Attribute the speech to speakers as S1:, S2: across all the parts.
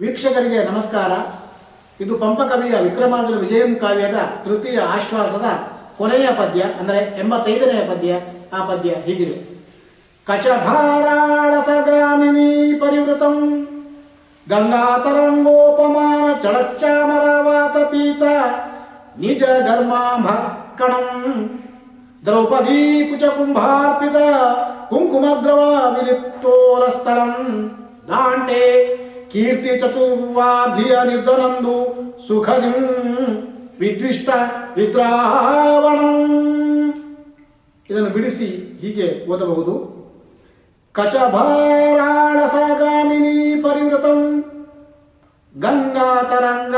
S1: ವೀಕ್ಷಕರಿಗೆ ನಮಸ್ಕಾರ. ಇದು ಪಂಪಕವಿಯ ವಿಕ್ರಮಾರ್ಜುನ ವಿಜಯಂ ಕಾವ್ಯದ ತೃತೀಯ ಆಶ್ವಾಸದ ಕೊನೆಯ ಪದ್ಯ, ಅಂದರೆ ಎಂಬತ್ತೈದನೆಯ ಪದ್ಯ. ಆ ಪದ್ಯ ಹೀಗಿದೆ. ಕಚಭಾರಾಳಸಗಾಮಿನಿ ಪರಿವೃತಂ. ಗಂಗಾತರಂಗೋಪಮಾನ ಚಳಚ್ಚಾಮರವಾತ ಪೀತ. ನಿಜ ಧರ್ಮಾಭಕ್ಕಣಂ ಕಣಂ. ದ್ರೌಪದೀ ಕುಚ ಕುಂಭಾರ್ಪಿತ ಕುಂಕುಮದ್ರವ ವಿಲಿಪ್ತೋರಸ್ಥಳಂ ದಾಂಟೆ ಕೀರ್ತಿ ಚತುರ್ವಾಧಿಯ ನಿರ್ಧನಂದು ಸುಖದಿಂ ವಿದ್ವಿಷ್ಟ ವಿದ್ರಾವಣಂ ಇದನ್ನು ಬಿಡಿಸಿ ಹೀಗೆ ಓದಬಹುದು. ಕಚಭಾರಾಳಸಗಾಮಿನಿ ಪರಿವೃತಂ, ಗಂಗಾತರಂಗ,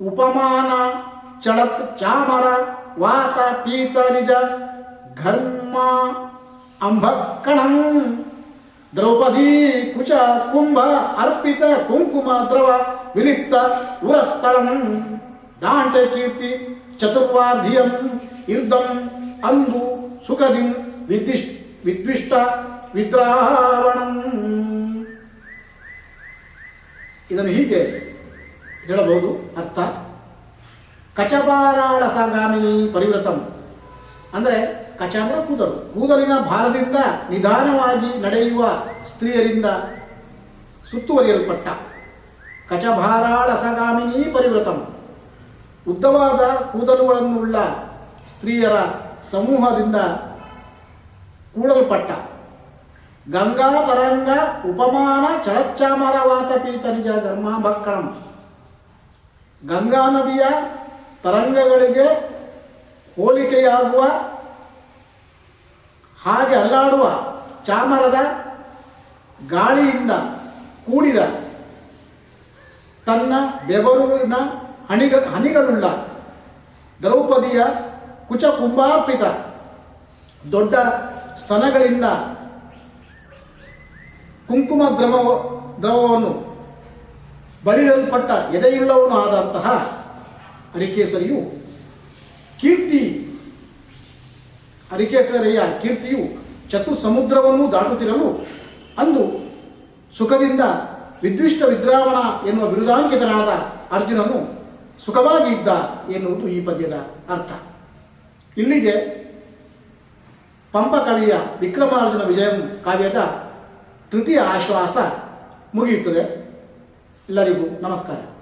S1: ಉಪಮಾನ ಚಳತ್ ಚಾಮರ, ವಾತ ಪೀತ ನಿಜ, ಘರ್ಮ ಅಂಭಕ್ಕಣಂ ದ್ರೌಪದಿ ಕುಚ ಕುಂಭ ಅರ್ಪಿತ ಕುಂಕುಮ ದ್ರವ ವಿಲಿಪ್ತ ಉರಸ್ಥಳಂ ದಾಂಟೆ ಕೀರ್ತಿ ಚತುರ್ವಾರ್ಧಿಯಂ ಇರ್ದಂ ಅಂದು ಸುಖದಿಂ ವಿದ್ವಿಷ್ ವಿದ್ವಿಷ್ಟ ವಿದ್ರಾವಣಂ ಇದನ್ನು ಹೀಗೆ ಹೇಳಬಹುದು ಅರ್ಥ. ಕಚಬಾರಾಳ ಸಂಗಾಮಿನಿ ಪರಿವೃತಂ ಅಂದರೆ ಕಚ ಅಂದರೆ ಕೂದಲು ಕೂದಲಿನ ಭಾರದಿಂದ ನಿಧಾನವಾಗಿ ನಡೆಯುವ ಸ್ತ್ರೀಯರಿಂದ ಸುತ್ತುವರಿಯಲ್ಪಟ್ಟ. ಕಚಭಾರಾಳಸಗಾಮಿನಿ ಪರಿವೃತಂ. ಉದ್ದವಾದ ಕೂದಲುಗಳನ್ನುಳ್ಳ ಸ್ತ್ರೀಯರ ಸಮೂಹದಿಂದ ಕೂಡಲ್ಪಟ್ಟ. ಗಂಗಾ ತರಂಗ ಉಪಮಾನ ಚಳಚ್ಚಾಮರವಾತ ಪೀತ ನಿಜ ಧರ್ಮಾಭಕ್ಕಣಂ ಗಂಗಾ ನದಿಯ ತರಂಗಗಳಿಗೆ ಹೋಲಿಕೆಯಾಗುವ ಹಾಗೆ ಅಲ್ಲಾಡುವ ಚಾಮರದ ಗಾಳಿಯಿಂದ ಕೂಡಿದ ತನ್ನ ಬೆವರುವಿನ ಹಣಿಗ ಹನಿಗಳುಳ್ಳ ದ್ರೌಪದಿಯ ಕುಚ ಕುಂಭಾರ್ಪಿತ ದೊಡ್ಡ ಸ್ತನಗಳಿಂದ ಕುಂಕುಮ ದ್ರಮ ದ್ರವವನ್ನು ಬಳಿಯಲ್ಪಟ್ಟ ಎದೆಯುಳ್ಳವನು ಆದಂತಹ ಅರಿಕೇಸರಿಯು ಕೀರ್ತಿ ಅರಿಕೇಸರಿಯ ಕೀರ್ತಿಯು ಚತು ಸಮುದ್ರವನ್ನು ದಾಟುತ್ತಿರಲು ಅಂದು ಸುಖದಿಂದ ವಿದ್ವಿಷ್ಟ ವಿದ್ರಾವಣ ಎನ್ನುವ ಬಿರುದಾಂಕಿತನಾದ ಅರ್ಜುನನು ಸುಖವಾಗಿ ಇದ್ದ ಎನ್ನುವುದು ಈ ಪದ್ಯದ ಅರ್ಥ. ಇಲ್ಲಿಗೆ ಪಂಪ ಕವಿಯ ವಿಕ್ರಮಾರ್ಜುನ ವಿಜಯಂ ಕಾವ್ಯದ ತೃತೀಯ ಆಶ್ವಾಸ ಮುಗಿಯುತ್ತದೆ. ಎಲ್ಲರಿಗೂ ನಮಸ್ಕಾರ.